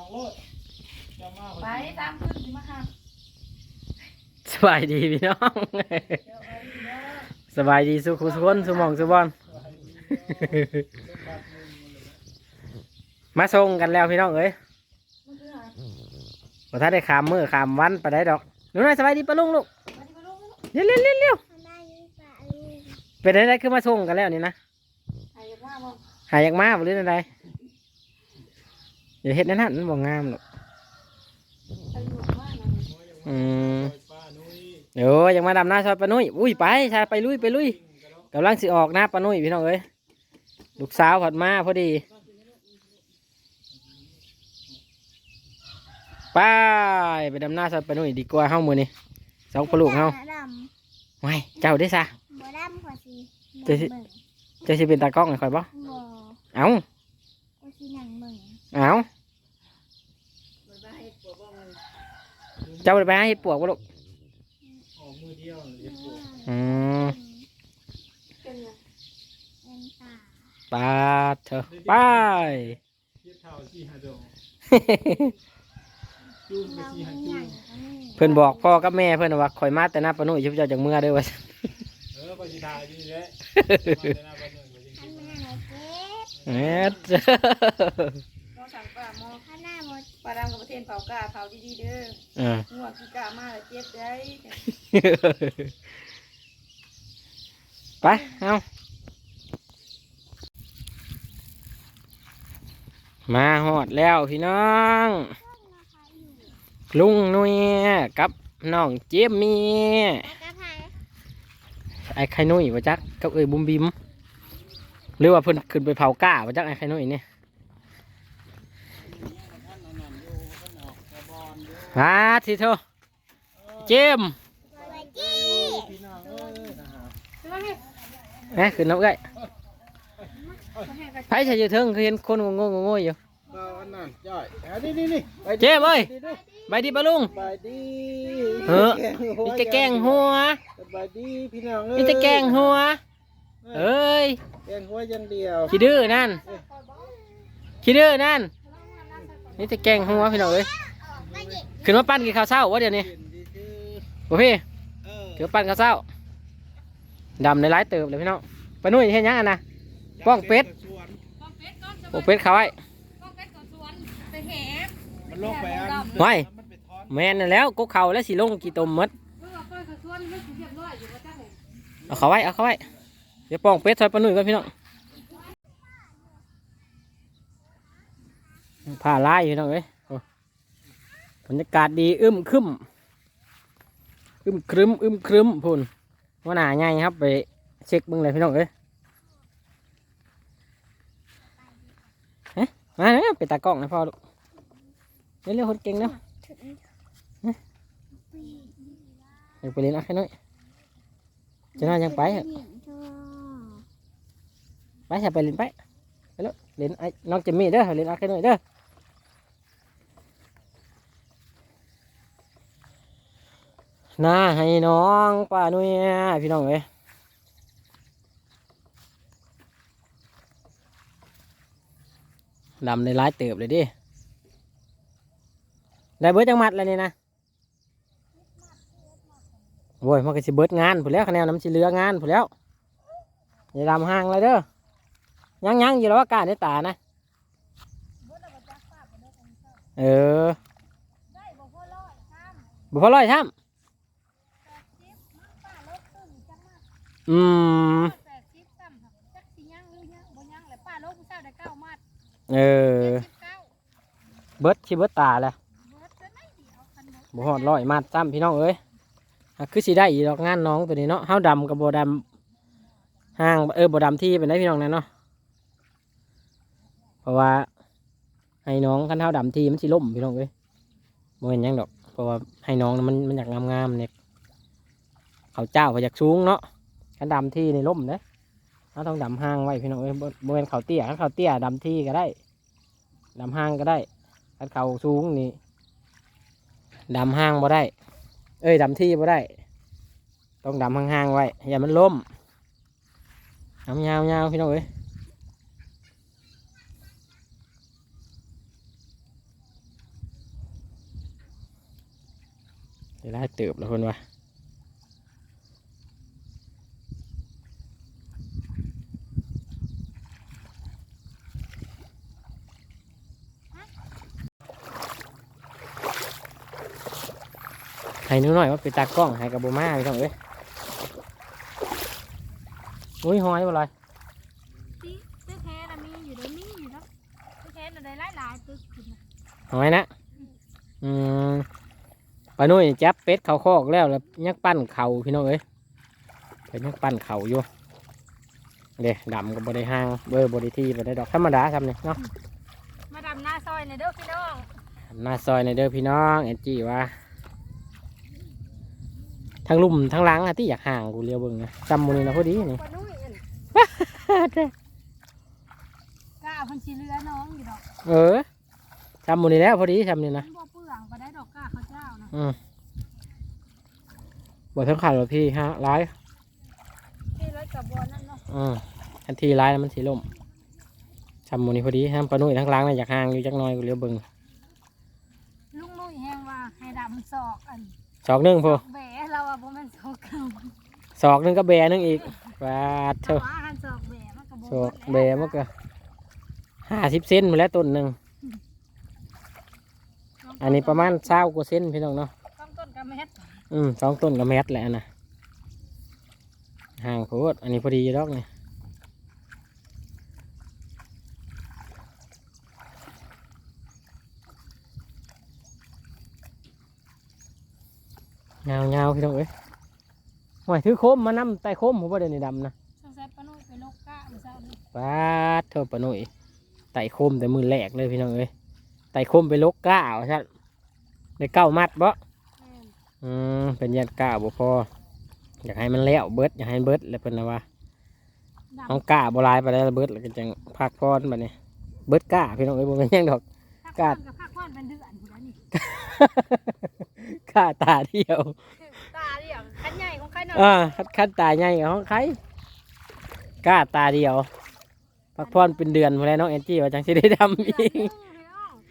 องโลดจะมาไปตามขึ้นสิมาค่ะสบายดีพี่น้อง สบายดีสุขุสุขนสุหมองสุบอลมาส่งกันแล้วพี่น้องเอ้ยมันคือหาบ่ทันได้ขามมือขามวันไปได้ดอกหนูน้อยสบายดีปะลุงลูกมาที่มาลูกเร็วเร็วเร็วเร็วทำได้ยี่ปะลูกเป็นอะไรคือมาส่งกันแล้วนี่นะหายว่าบ่หายอยากมาบ่หรืออะไร อย่าเฮ็ดนั่นนั่นมันบ่งามหรอกไปอยู่ว่ามันอืมป้านุ้ยเดี๋ยวยังมาดำหน้าซอยปานุ่ยอุ้ยไปชายไปลุยไปลุยกำลังสิออกหน้าปานุ่ยพี่น้องเอ้ยลูกสาวผัดมาพอดีไปไปดำหน้าซอยปานุ่ยดีกว่าเฮ้ามือนี่สองปลูกเฮ้าดไว้เจ้าได้ซะำบ่ดำกว่าสิเจะสิเจะสิเป็นตากล้องให้ข่อยบ่บ่เอ้าก ว่าสิหนังเบิ่ง เอ้า เจ้าไปหาเห็ดปวกบ่ลูกออกมือเดียวเรียบร้อยอืมเป็นยังเป็นตาปาดเถอะไปเทียบเท่าสี่ห้าดอกจุ้มไปเราสี่ห้าใหจุ้ญ่มกว่านี้เพิ่นบอกพ่อกับแม่เพิ่นว่าข่อยมาแต่หน้าปานุ่ยชุบเจ้าจากเมื่อเด้อว่าเออไปสิทายนี่แหละมาแต่หน้าบ้านหนึ่งไปจริข้างงหน้าไหนเจ็บเอ็ดเรา สั่งป้าหมอข้างหน้าบ่ปลาดำกับประเทศเผากาเผาดีๆเด้ออ่างัวกี่กามาแล้วเจ็บได้ไป เอามาหอดแล้วพี่น้อง ลุงนุ้ยกับน้องเจมมี่กระเพราไอ้ไข่นุ้ยว่าจักกับเอ้ยบุมบิมหรือว่าเพิ่นขึ้นไปเผาก้าว่าจักไอ้ไข่นุ้ยเนี่ย มาทีเถอะเจมสวัสดีพี่น้องเอ้ยนะฮะใช่ไหมเอ๊ะขึ้นน้ำเอ้ยเขาให้กันไผใส่อยู่เทิงคือเห็นคนงงๆงๆอยู่ก็อันนั้นจ้อยอะนี่นี่นี่ไปเจมเอ้ยดีดูไปดีปะลุงไปดีเออมีแต่แกงหัวสบายดีพี่น้องเอ้ยมีแต่แกงหัวเอ้ยแกงหัวอย่างเดียวขี้ดื้อนั่นขี้ดื้อนั่นนี่แต่แกงหัวพี่น้องเอ้ย ขึ้นมาปั้นกินข้าวเช้าวะเดี๋ยวนี้เห็นดีคือโอ้พี่เออขึ้นมาปั้นข้าวเช้าดำในร้ายเติบเลยพี่น้องไปนู่นเห็นยังอะนะป้องเป็ดสวนก้องเป็ดก้อนโอ้เป็ดเขาไว้ก้องเป็ดก่อนสวนไปแหบมันลงไปอันไว้มันไปถอนแม่นนั่นแล้วกุ๊กเขาแล้วสีลงกี่ตมหมดเมื่อก้อยก่อนสวนไม่ถูกเรียบร้อยอยู่ว่าจ้าเห็นเอาเขาไว้เอาเขาไว้เดี๋ยวป้องเป็ดซอยปลาหนุ่ยก่อนพี่น้องผ่าลายพี่น้องเอ้ยโอ้บ รรยากาศดีอึมครึมอึมครึมอึมครึมพุ่นว่าหนาใหญ่ครับไปเช็คเบึงเลยพี่น้องเอ้ยเอ๊ะมาเนี่ยไปตากล้องนะพ่อลูกเร็วๆคนเก่งเนาะอยากไปเล่นอะแค่น้อยจะน่ายังไปอไปจะไปเล่นไปไปล้วเล่นไอ้น้องจมมี่เด้อเล่นอาแค่น้อยเด้อ น้าให้น้องป้านุ่ยพี่น้องเอ้ยดำในร้ายเติบเลยดิ ได้เบิร์ดจังหมัดแล้วนี่นะโว้ยมันก็สิเบิร์ดงานผู้แล้วคะแนนน้ำสิเหลืองานผู้แล้วอย่าดำห่างเลยเด้อยังยังอยู่แล้วว่ากล้าในตานะ เออบ่พอร้อยช่ำ อืมแปดสิบซ้ำจักสิยังหรือยังบ่ยังเลยป้าโลกผู้สาวได้เก้ามัดเออ เจ็ดสิบเก้าเบิดชิเบิดตาแหละเบิดจะได้เดียวคันเบิดบ่ฮอดร้อยมาดซ้ำพี่น้องเอ้ยอะคือสิได้อีดอกงานน้องตัวนี้เนาะเฮาดำกับบ่ดำห้างเออบ่ดำที่เป็นได้พี่น้องนั่นเนาะเพราะว่า ให้น้องคันเฮาดำที่มันสิล่มพี่น้องเอ้ยบ่เห็นหยังดอก เพราะว่าให้น้องน่ะมันมันอยากงามๆเนี่ยเขาเจ้าเขาอยากสูงเนาะ กันดำที่ในร่มนะเราต้องดำห้างไว้พี่น้องบริเวณเขาเตี้ยขั้าเขาเตี้ยดำที่ก็ได้ดำห้างก็ได้ขั้าเขาสูงนี่ดำห้างบ่ได้ เอ้ยดำที่บ่ได้ ต้องดำห้างๆไว้อย่ามันล่มทำยาวๆพี่น้องเอ้ยเดี๋วได้เติบแล้วคนวะ ให้หนูหน่อยว่าไปตากล้องให้กับโบมาพี่น้องเอ้ยอุ้ยหอยบ่เลยที่ซื้อแค่น่ะมีอยู่ได้มีอยู่แล้วซื้อแค่น่ะได้หลายๆตึกขึ้นมาหอยนะอืมปลาหนุ่ยจับเป็ดเขาคอกแล้วแล้วยักปั้นเข่าพี่น้องเอ้ยไปยักปั้นเข่าอยู่เด้ดำกับบริห้างเบอร์บริทีบริดอกธรรมดาทำเนี่ยเนาะมาดำหน้าซอยในอยเด้อพี่น้องหน้าซอยในเด้อพี่น้องเอ็นจีว่า ทั้งลุ่มทั้งหล้างอะที่อยากห่างกูเลี้ยวเบิ่งนะจำมูนี่นะพอดีนี่ปนุ่ยอั่นกล้าเพันชีเรือน้องอยู่ดอกเออจำมูนี่แล้วพอดีจำนี่นะ มันบ่เปลืองไปได้ดอกกล้าเขาเจ้านะอืมบททั้งขาดหรอพี่ฮะร้ายที่ร้อยกับบัวนั่นเนาะอืมทันทีร้ายแล้วมันสีล่มจำมูนี่พอดีห้ามปลาหนุ่ยทั้งหล้างนะอยากห่างอยู่จักหน้อยกูเลี้ยวเบิ่งลุงนุ่ยแห้งว่าให้ดำศอกอัน สอกหนึ่งพอแหวเราอะบ่แม่นศอกเก่าสอกหนึ่งก็แบหนึ่งอีกบาดเถแต่อะว่าหันศอกแหวมันก็บ่สอกเบิแบดมันก็ห้าสิบเซนมาแล้วต้นหนึ่งอันนี้ประมาณเศร้ากว่าเซนพี่น้องเนาะ ต้องต้นกระเม็ดอืมสองต้นกับแมตแหละนะห่างโพดอันนี้พอดีอยู่ดอกนี่ เงาเงาๆพี่น้องเอ้ยห่วยถือโคมมานำไต่โคมผมว่าเดินในดำนะสงสัยปะนุ่ยไปลกกะมื้อเช้านี้ปาดเท่าปะหน่อยไต่โคมแต่มือแรกเลยพี่น้องเอ้ยไต่โคมไปลกก้าวใช่ได้เก้ามัดบ่แม่นอืมเป็นยันก้าวบ่พออยากให้มันแล้วเบิดอยากให้มันเบิดแล้วเป็นนะว่าดำเอาก้าบ่หลายไปได้วเบิดแล้วก็จังพักพรบัดนี้ เบิดก้าพี่น้องเอ้ยบ่เป็นหยังดอกพักกาผ่อดนกับพักผ่อนเป็นเดือน พุ่นแล้วนี่ก้าตาเดียว ตาเรียงคันใหญ่ของใครหน่อยอ่าคัดคัดตาใหญ่ของใครก้าตาเดียว พักพรเป็นเดือนพอแล้วน้องแอนจี้ว่าจังสิได้ดำอีก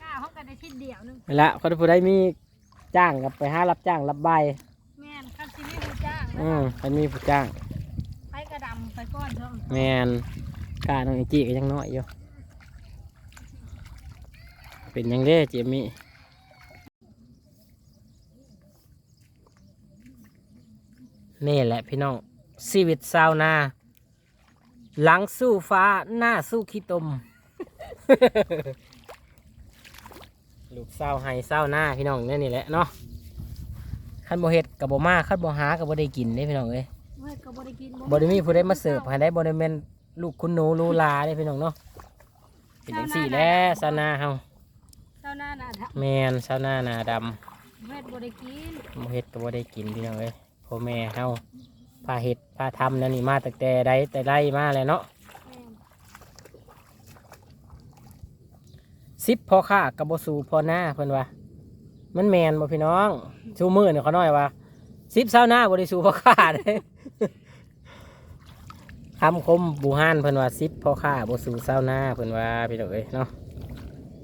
กล้าเขากันได้ทิศเดียวหนึงเวลาเขาผู้ใดมีจ้างกับไปหารับจ้างรับใบแม่นคันสิมีผู้จ้างอืมมันมีผู้จ้างไปกระดำไปก้อนเถอะแมนกล้าน้องไอจีก็ยังน้อยอยู่เป็นหยังเด้เจมี่ นี่แหละพี่น้องชีวิตชาวนา หลังสู้ฟ้าหน้าสู้ขี้ตม ลูกเศร้าให้เศร้าหน้าพี่น้องนี่นี่แหละเนาะขั้นบ่เฮ็ดกับบ่มาขั้นบ่หากับบ่ได้กินเด้พี่น้องเอ้ยเว้ยก็บ่ได้กินบ่ได้มีผู้ใดมาเสิร์ฟให้ได้บ่ได้แม่นลูกคุณหนูลูลาได้พี่น้องเนาะเป็นจังซี่แหล้วซาวนาเฮาเจ้าหน้าน่ะทแม่นซาวนาหน้าดำำเว้ยบ่ได้กินบ่เฮ็ดก็บ่ได้กินพี่น้องเอ้ย พ่อแม่เฮาพาเฮ็ดพาทำนั่นนี่มาตั้งแต่ใดแต่ไรมาแล้วเนาะแม่นสิบพ่อค้ากับบ่สู่พ่อหน้าเพิ่นว่า มันแม่นบ่พี่น้องชูมือเนี่ยเขาน้อยว่าสิบซาวนาบ่ได้สู่พ่อค้าเด้คำคมบูฮานเพิ่นว่าสิบพ่อค้าบ่สู่ซาวนาเพิ่นว่าพี่น้องเอ้ยเนาะ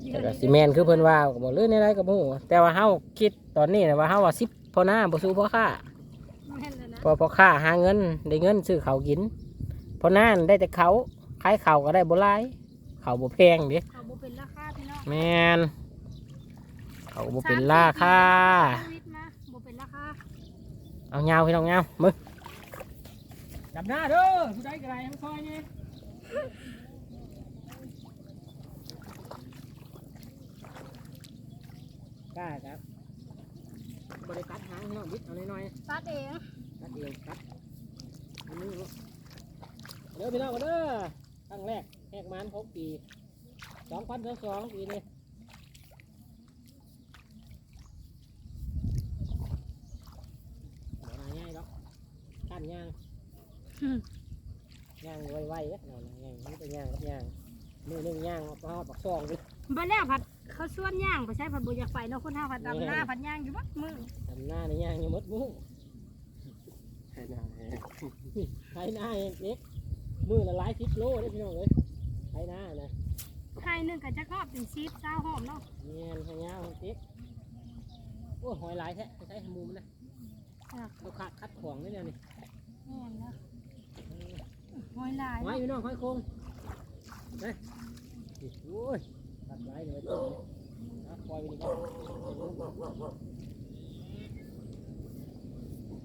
แต่ก็สิแมนคือเพิ่นว่าก็บอกเรื่องในไรกับหมูแต่ว่าเฮาคิดตอนนี้นะว่าเฮาว่าสิบพอหน้าบ่สู้พ่อค้าแม่นเลยนะ พอพ่อค้าหาเงินได้เงินซื้อเขาวกินพอหน้าน่ะได้แต่เขาขายเขาวก็ได้บ่หลายเขาวบ่แพงเด้เขาบ่เป็นราคาพี่น้องแม่นเขาวบ่เป็นราคาชีวิตมาบ่เป็นราคาเอาเงาพี่น้องเงามึงจับหน้าเด้อผู้ใดก็ได้ทั้งซอยนี่กล้าครับบ่ได้ตัดหางพี่น้องบิดเอาน้อยๆตัดเองตัด เองตัดอันนี้ลูกเด้อพี่น้องเด้อครั้งแรกแหกมันหกปีสองพันสองสองปีนี้บ่น่าง่ายหรอกขั้นย่างย่างไวๆเนั่นน่ะย่างนี่เป็นย่างกับย่างมือหนึ่งย่างเอาไปหอดปักซองดิบ่แล้วผัดเขาส่วนย่างไปใช้ผัดบ่อยากไปเนาะคนเฮาผัดดำหน้าผัดย่างอยู่บัดมือทำหน้าในย่างอยังมดมือ ไถหน้าไถหน้าเล็กมือละหลายสิบโลเด้อพี่น้องเอ้ยไถหน้านะไข่หนึงก็จะครอบเป็น10 20หอมเนาะเนียนขยาวเต็กโอ้หอยหลายแท้ใช้หมูมันนะเราขาดคัดของนี่เนี่ยนี่แม่นแล้วหอยลายหอยพี่น้องหอยโคงนะโอ้ยตัดไว้เดี๋ยวไปต้มเลยนะปล่อยไปนี่ก่อน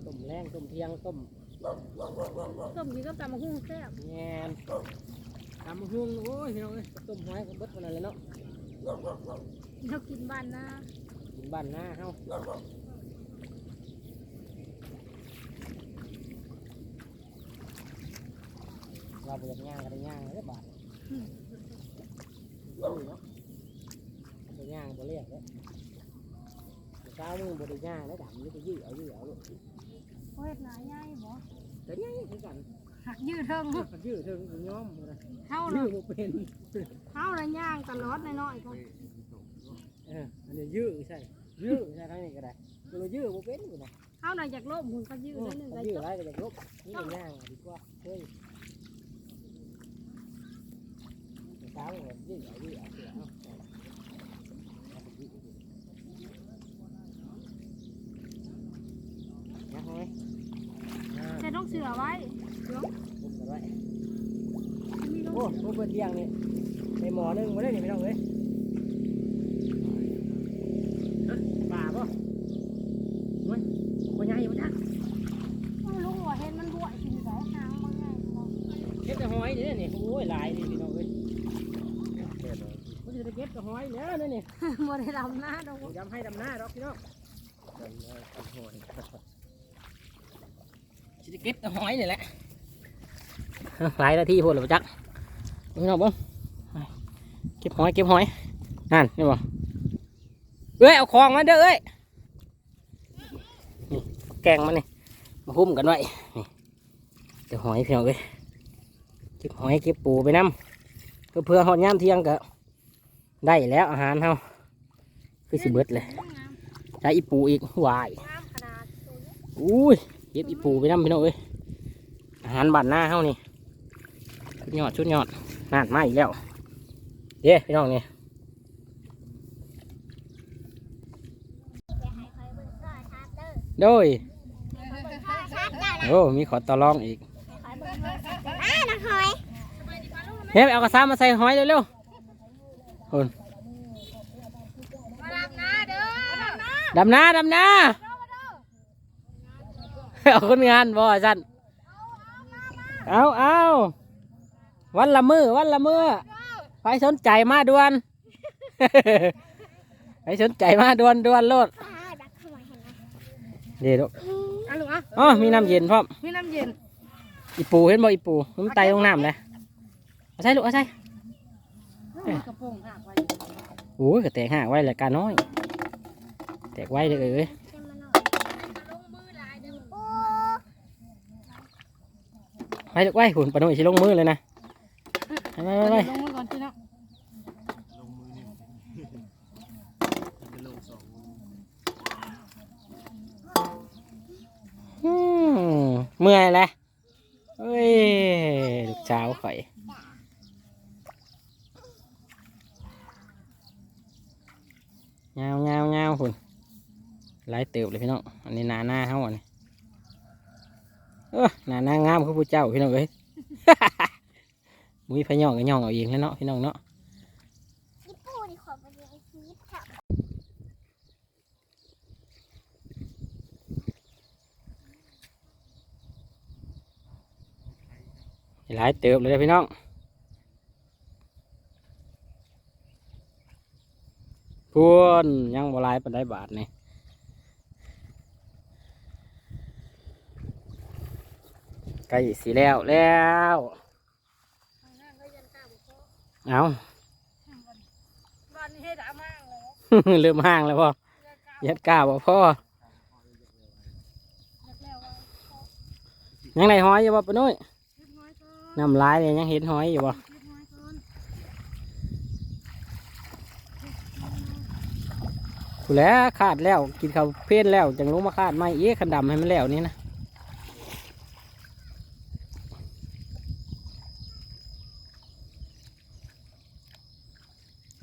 ต้มแรงต้มเที่ยงต้มต้มกินก็ตำมะฮุ่งแซ่บแงนตำหุ่งโอ้ยพี่น้องเอ้ยต้มหอยก็เบิดวันนั้นเลยเนาะเรากินบ้านนะกินบ้านหน้าเฮาเราไปย่างกันได้ย่างเลยบาทเนาะไปย่างบ่เรียกเลยเช้ามึงบ่ได้ย่างแล้วดำนี่ก็ยื้อเอายื้อเอาลูก โอ้ยหลายใหญ่บ่แต่ย่างคือกันหักยืดเทิงยื้อถึงย้อมบ่ได้เฮายื้น่ะอบ่เป็นเฮาน่ะย่างตลอดน้อยๆก็เอออันนี้ยื้อใช่ยื้อใช่ทั้งนี้ก็ได้เรายื้อบ่เป็นอยู่นะเฮาน่ะอยากลบหุ่นก็ยืดได้หนึ่งก็ยื้อจบไรก็จะลบนี่ย่างดีกว่าเฮ้ยเช้าเลยยื้อเอายื้อเอาเสือเอา เสือไว้เดี๋ยวผมกันไว้มีลูโอ้โหเปิดเตียงนี่ในหมอนึงมาได้นี่ไม่ต้องเลยป่าป่ะเฮ้ยมันใหญ่มันจักไม่รู้ว่าเห็นมันบวชกินไสหางมันไงเก็บแต่หอยนี่นี่โอ้ยหลายนี่พี่น้องเอ้ยมันจะได้เก็บแต่หอยเนี่ยนี่นี่บ่ได้ดำหน้าดอกยำให้ดำหน้าดอกพี่น้องจะได้เก็บแต่หอยนี่แหละหลายนาทีพูดเลยจักพี่น้องบ้งเก็บหอยเก็บหอยนั่นนี่บ่เอ้ยเอาของมาเด้อเอ้ยนี่แกงมันนี่มาหุ้มกันไว้นี่เดี๋ยวหอยพี่น้องเอ้ยเก็บหอยเก็บปูไปน้ำเพื่อเพื่อหอดย่ามเที่ยงก็ได้แล้วอาหารเฮาคือสิเบิดเลยงามใช้อีปูอีกวายงามขนาดตัวนี้อุ้ยเก็บอีปูไปน้ำพี่น้องเอ้ยอาหารบ้านหน้าเฮานี่ชุดยอดชุดยอดนั่นมาอีกแล้วเด้พี่น้องนี่เดี๋ยวให้คอยเบิ่งก่อนครับเด้อโดยชัดจ้านะโอ้มีขอต่อรองอีกคอยเบิ่งก่อนอ่าน้องหอยเฮ้ยไปเอากระซ้ามาใส่หอยเร็วๆคนมาดำหน้าเด้อดำนาดำนา เอาคนงานบ่จันเอาเอาวันละมือวันละมือไปสนใจมาด่วนไปสนใจมาด่วนด่วนโลดอ่าดักหอยเห็นไหมเดี๋ยวอะลูกอะอ๋อมีน้ำเย็นพร้อมมีน้ำเย็นอีปูเห็นบ่อีปูมันไตลงน้ำเลยเอาใช่ลูกเอาใช่กระโปรงหักไว้โอ้ยก็แตกห่างไว้แหละกาน้อย แตกไว้เลยเอ้ยเต็มมาหน่อย ลงมือหลายเด้อ โอ้ ไว้ลูกไว้หุ่นปะหนุ่ยชิลงมือเลยนะไปไปไปไปลงมือก่อนพี่น้องลงมือหนึ่งจะลงสองอืมเมื่อยแหละเฮ้ยลูกเช้าวข่อยเงาเงาเงาหุ่นไล่เติบเลยพี่น้อง อันนี้หนาหน้าเขาอันนี้ เออหนาน้างามคือผู้เจ้าพี่น้องเอ้ย มุ้ยพะย่องก็ย่องเอาเองแล้วเนาะพี่น้องเนาะญี่ปุ่ขอไปเรียนชีสค่ะหลายเติบเลยพี่น้องพวนยังบ่หลายปันได้บาทนี่ ใกล้สีแล้วแล้วเอาบ้านนี้ให้ดามากเลยเริ่มห่างแล้วพ่อยัดกล้าบ่พ่อยังไงหอยอยู่บ่ปะนุ้ยน้ำลายเลยยังเห็นหอยอยู่บ่ถูแล้วขาดแล้วกินข้าวเพลนแล้วจังลงมาขาดไม่เอ๊ะขันดำให้มันแล้วนี่นะ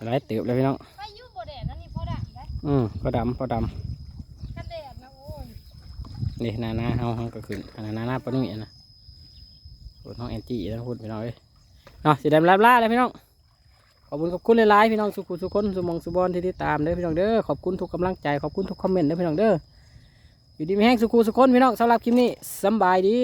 อะไรเติบเลยพี่น้องไปอยู่บ่แดดนั่นนี่พอดำได้อืมพอดำพอดนี่นาหน้าเฮาเฮาก็ขึ้นอันนั้นนาหน้าปะนุ่ยอะนะพูดน้องแอนจี้แล้วพูดพี่น้องเอ้ยเนาะสิได้ลาบล่าเลยพี่น้องขอบคุณขอบคุณหลายๆพี่น้องสุขุสุขคนสุหมองสุบอลที่ติดตามเด้อพี่น้องเด้อขอบคุณทุกกำลังใจขอบคุณทุกคอมเมนต์เด้อพี่น้องเด้ออยู่ดีมีแห้งสุขุสุขคนพี่น้องสำหรับคลิปนี้สำบายดี